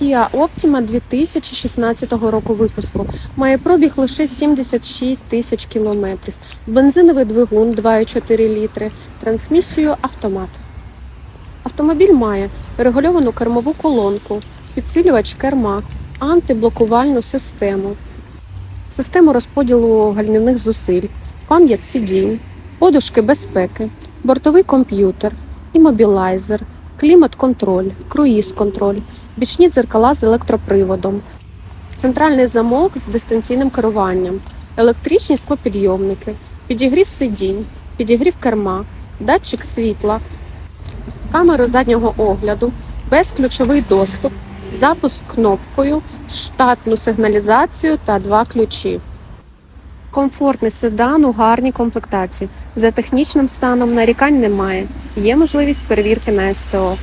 Kia Optima 2016 року випуску. Має пробіг лише 76 тисяч кілометрів. Бензиновий двигун 2,4 літри, трансмісію автомат. Автомобіль має регульовану кермову колонку, підсилювач керма, антиблокувальну систему, систему розподілу гальмівних зусиль, пам'ять сидінь, подушки безпеки, бортовий комп'ютер, імобілайзер, клімат-контроль, круїз-контроль, бічні дзеркала з електроприводом, центральний замок з дистанційним керуванням, електричні склопідйомники, підігрів сидінь, підігрів керма, датчик світла, камеру заднього огляду, безключовий доступ, запуск кнопкою, штатну сигналізацію та два ключі. Комфортний седан у гарній комплектації. За технічним станом нарікань немає. Є можливість перевірки на СТО.